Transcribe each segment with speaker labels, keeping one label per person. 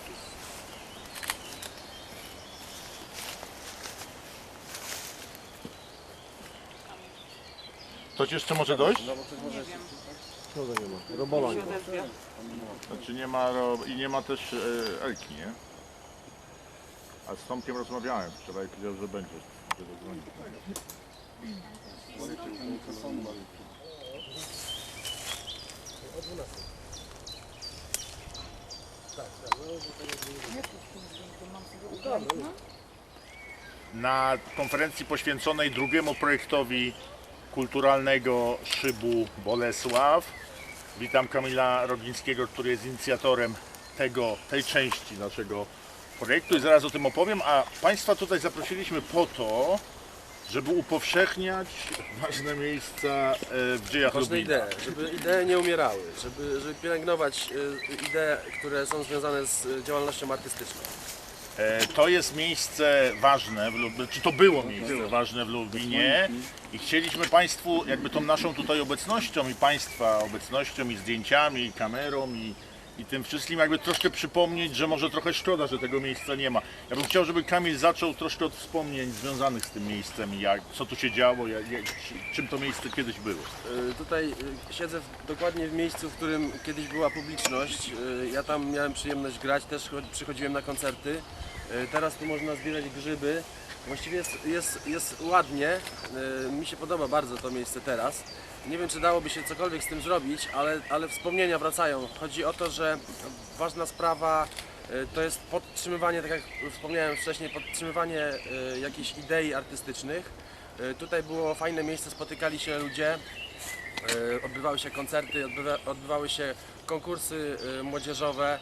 Speaker 1: jakieś...
Speaker 2: Coś jeszcze może dojść?
Speaker 1: Nie wiem.
Speaker 3: Kogo nie ma? Robola nie ma.
Speaker 1: odezwie.
Speaker 2: Znaczy nie ma ro... i nie ma też e, Elki, nie? A z Tomkiem rozmawiałem wczoraj, powiedział, że będzie. że zadzwoni. Na konferencji poświęconej drugiemu projektowi kulturalnego szybu Bolesław. Witam Kamila Rogińskiego, który jest inicjatorem tego, tej części naszego projektu. I zaraz o tym opowiem, a Państwa tutaj zaprosiliśmy po to, żeby upowszechniać ważne miejsca e, w dziejach
Speaker 4: Ważne
Speaker 2: Lublina.
Speaker 4: idee, żeby idee nie umierały, żeby, żeby pielęgnować y, idee, które są związane z y, działalnością artystyczną.
Speaker 2: E, To jest miejsce ważne, w Lub- czy to było miejsce ważne w Lublinie i chcieliśmy Państwu jakby tą naszą tutaj obecnością i Państwa obecnością i zdjęciami, i kamerą i, i tym wszystkim jakby troszkę przypomnieć, że może trochę szkoda, że tego miejsca nie ma. Ja bym chciał, żeby Kamil zaczął troszkę od wspomnień związanych z tym miejscem jak, co tu się działo, jak, jak, czy- czym to miejsce kiedyś było.
Speaker 4: Y, Tutaj y, siedzę w, dokładnie w miejscu, w którym kiedyś była publiczność. Y, Ja tam miałem przyjemność grać, też cho- przychodziłem na koncerty. Teraz tu można zbierać grzyby. Właściwie jest, jest, jest ładnie. Y, Mi się podoba bardzo to miejsce teraz. Nie wiem, czy dałoby się cokolwiek z tym zrobić, ale, ale wspomnienia wracają. Chodzi o to, że ważna sprawa y, to jest podtrzymywanie, tak jak wspomniałem wcześniej, podtrzymywanie y, jakichś idei artystycznych. Tutaj było fajne miejsce, spotykali się ludzie, odbywały się koncerty, odbywa, odbywały się konkursy młodzieżowe.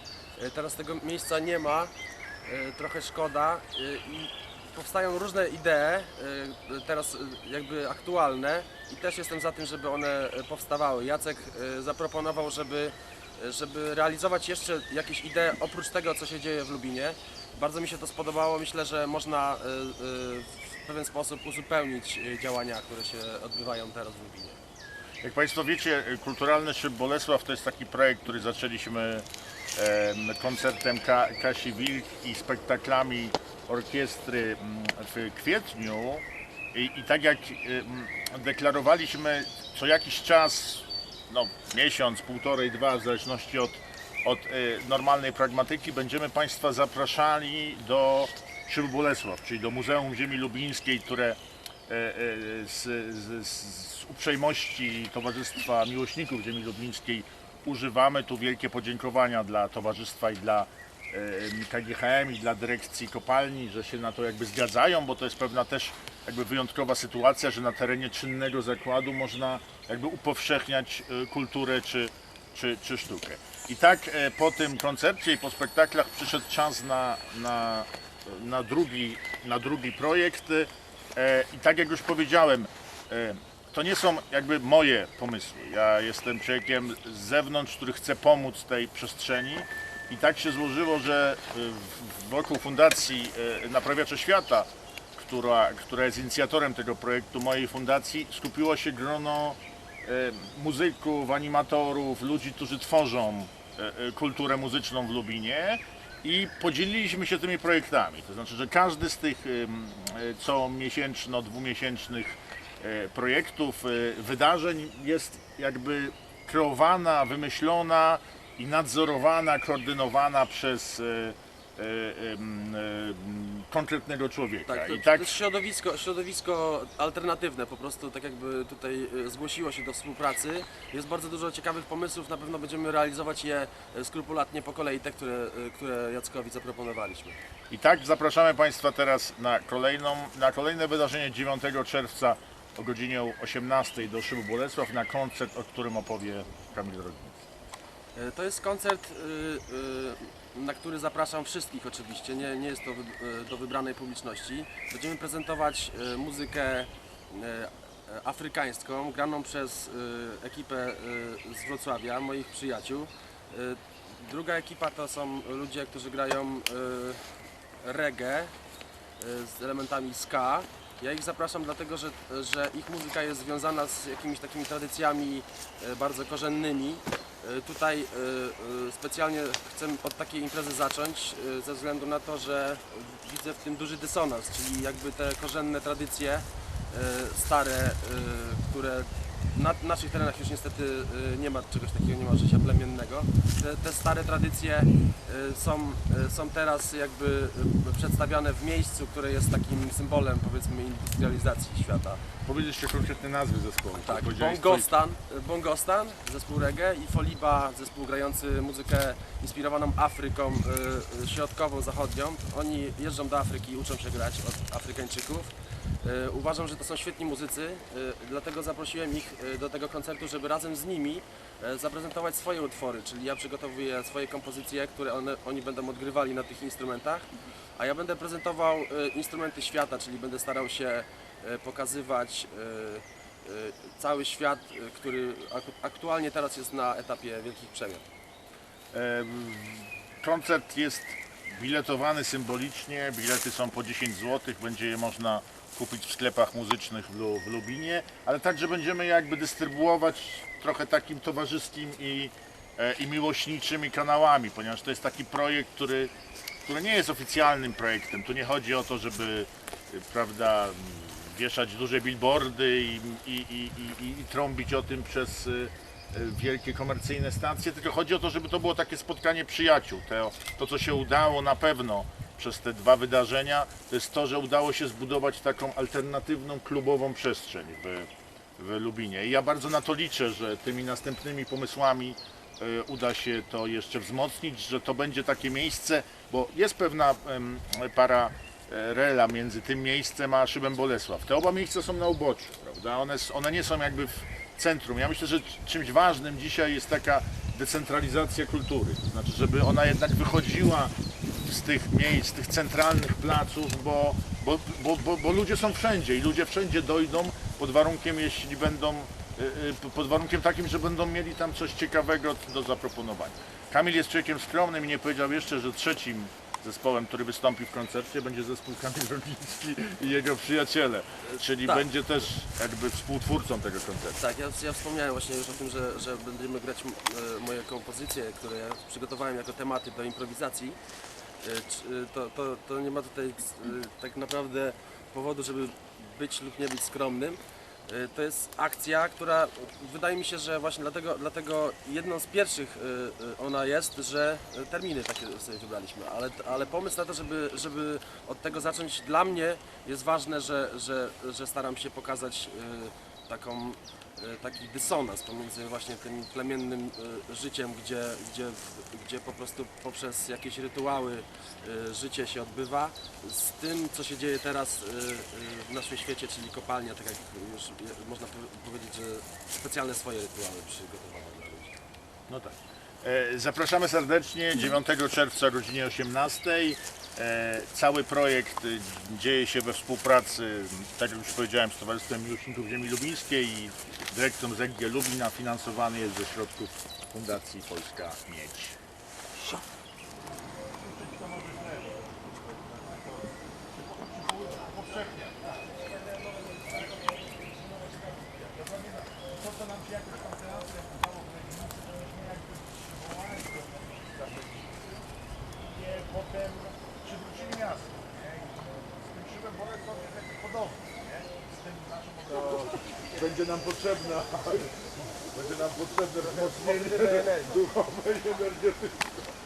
Speaker 4: Teraz tego miejsca nie ma, trochę szkoda i powstają różne idee, y, teraz y, jakby aktualne i też jestem za tym, żeby one y, powstawały. Jacek zaproponował, żeby, żeby realizować jeszcze jakieś idee oprócz tego, co się dzieje w Lubinie. Bardzo mi się to spodobało, myślę, że można w pewien sposób uzupełnić działania, które się odbywają teraz w Lubinie.
Speaker 2: Jak Państwo wiecie, Kulturalny Szyb Bolesław to jest taki projekt, który zaczęliśmy em, koncertem Ka Kasi Wilk i spektaklami orkiestry mm, w kwietniu. I, i tak jak em, deklarowaliśmy co jakiś czas, no miesiąc, półtorej, dwa, w zależności od, od e, normalnej pragmatyki, będziemy Państwa zapraszali do Szybu Bolesław, czyli do Muzeum Ziemi Lubińskiej, które e, z, z, z uprzejmości Towarzystwa Miłośników Ziemi Lublińskiej używamy. Tu wielkie podziękowania dla Towarzystwa i dla KGHM i dla dyrekcji kopalni, że się na to jakby zgadzają, bo to jest pewna też jakby wyjątkowa sytuacja, że na terenie czynnego zakładu można jakby upowszechniać e, kulturę czy, czy, czy sztukę. I tak e, po tym koncercie i po spektaklach przyszedł czas na, na, na, drugi, na drugi projekt. I tak jak już powiedziałem, to nie są jakby moje pomysły. Ja jestem człowiekiem z zewnątrz, który chce pomóc tej przestrzeni. I tak się złożyło, że w- wokół Fundacji e, Naprawiacze Świata, która, która jest inicjatorem tego projektu, mojej fundacji, skupiło się grono e, muzyków, animatorów, ludzi, którzy tworzą kulturę muzyczną w Lubinie i podzieliliśmy się tymi projektami. To znaczy, że każdy z tych co miesięczno, dwumiesięcznych projektów, wydarzeń jest jakby kreowana, wymyślona i nadzorowana, koordynowana przez e, e, em, konkretnego człowieka.
Speaker 4: Tak, to,
Speaker 2: I tak
Speaker 4: środowisko, środowisko alternatywne, po prostu tak jakby tutaj zgłosiło się do współpracy. Jest bardzo dużo ciekawych pomysłów, na pewno będziemy realizować je skrupulatnie po kolei, te, które, które Jackowi zaproponowaliśmy.
Speaker 2: I tak zapraszamy Państwa teraz na, kolejną, na kolejne wydarzenie 9 czerwca o godzinie 18 do Szybu Bolesław na koncert, o którym opowie Kamil Rodnik.
Speaker 4: Y, To jest koncert, y, y, na który zapraszam wszystkich oczywiście, nie, nie jest to y, do wybranej publiczności. Będziemy prezentować y, muzykę afrykańską, graną przez ekipę z Wrocławia, moich przyjaciół. Druga ekipa to są ludzie, którzy grają reggae z elementami ska. Ja ich zapraszam dlatego, że, że ich muzyka jest związana z jakimiś takimi tradycjami bardzo korzennymi Tutaj y, y, specjalnie chcę od takiej imprezy zacząć ze względu na to, że widzę w tym duży dysonans, czyli jakby te korzenne tradycje stare, y, które na naszych terenach już niestety y, nie ma czegoś takiego, nie ma życia plemiennego. Te, te stare tradycje są, są teraz jakby przedstawiane w miejscu, które jest takim symbolem powiedzmy industrializacji świata.
Speaker 2: Powiedzieliście konkretne nazwy zespołu.
Speaker 4: Tak, Bongostan, Bongostan, zespół reggae i Foliba, zespół grający muzykę inspirowaną Afryką środkową, zachodnią. Oni jeżdżą do Afryki i uczą się grać od Afrykańczyków. Y, Uważam, że to są świetni muzycy, y, dlatego zaprosiłem ich y, do tego koncertu, żeby razem z nimi zaprezentować swoje utwory, czyli ja przygotowuję swoje kompozycje, które one, oni będą odgrywali na tych instrumentach, a ja będę prezentował instrumenty świata, czyli będę starał się pokazywać cały świat, który ak- aktualnie teraz jest na etapie wielkich przemian.
Speaker 2: Em, Koncert jest biletowany symbolicznie, bilety są po 10 zł, będzie je można kupić w sklepach muzycznych w, Lu- w Lubinie, ale także będziemy jakby dystrybuować trochę takim towarzyskim i, e, i miłośniczymi kanałami, ponieważ to jest taki projekt, który, który nie jest oficjalnym projektem. Tu nie chodzi o to, żeby y, prawda, wieszać duże billboardy i, i, i, i, i trąbić o tym przez y, y, wielkie komercyjne stacje, tylko chodzi o to, żeby to było takie spotkanie przyjaciół. To, to co się udało na pewno przez te dwa wydarzenia, to jest to, że udało się zbudować taką alternatywną klubową przestrzeń w, w Lubinie. I ja bardzo na to liczę, że tymi następnymi pomysłami e, uda się to jeszcze wzmocnić, że to będzie takie miejsce, bo jest pewna para e, rela między tym miejscem a Szybem Bolesław. Te oba miejsca są na uboczu, prawda? One, one nie są jakby w centrum. Ja myślę, że czymś ważnym dzisiaj jest taka decentralizacja kultury, to znaczy, żeby ona jednak wychodziła z tych miejsc, z tych centralnych placów, bo, bo, bo, bo, ludzie są wszędzie i ludzie wszędzie dojdą pod warunkiem, jeśli będą, y, y, pod warunkiem takim, że będą mieli tam coś ciekawego do zaproponowania. Kamil jest człowiekiem skromnym i nie powiedział jeszcze, że trzecim zespołem, który wystąpi w koncercie będzie zespół Kamil Rogiński i jego przyjaciele, czyli
Speaker 4: Tak.
Speaker 2: będzie też jakby współtwórcą tego koncertu.
Speaker 4: Tak, ja, ja wspomniałem właśnie już o tym, że, że będziemy grać e, moje kompozycje, które ja przygotowałem jako tematy do improwizacji. E, e, To, to, to nie ma tutaj e, tak naprawdę powodu, żeby być lub nie być skromnym. To jest akcja, która wydaje mi się, że właśnie dlatego, dlatego jedną z pierwszych ona jest, że terminy takie sobie wybraliśmy, ale, ale pomysł na to, żeby, żeby od tego zacząć dla mnie jest ważne, że, że, że staram się pokazać taką, e, taki dysonans pomiędzy właśnie tym plemiennym e, życiem, gdzie, gdzie, gdzie po prostu poprzez jakieś rytuały e, życie się odbywa, z tym, co się dzieje teraz w naszym świecie, czyli kopalnia, tak jak już można po- powiedzieć, że specjalne swoje rytuały przygotowane dla ludzi.
Speaker 2: No tak. Zapraszamy serdecznie 9 czerwca o godzinie 18. E, Cały projekt y, dzieje się we współpracy, tak jak już powiedziałem, z Towarzystwem Miłośników Ziemi Lubińskiej i dyrekcją ZG Lubina. Finansowany jest ze środków Fundacji Polska Miedź. potem przywrócili miasto. Nie? I z tym szybem Bolesław jest jakby podobny. Nie? Z tym naszym będzie nam potrzebna będzie nam potrzebne wzmocnienie duchowe i energetyczne.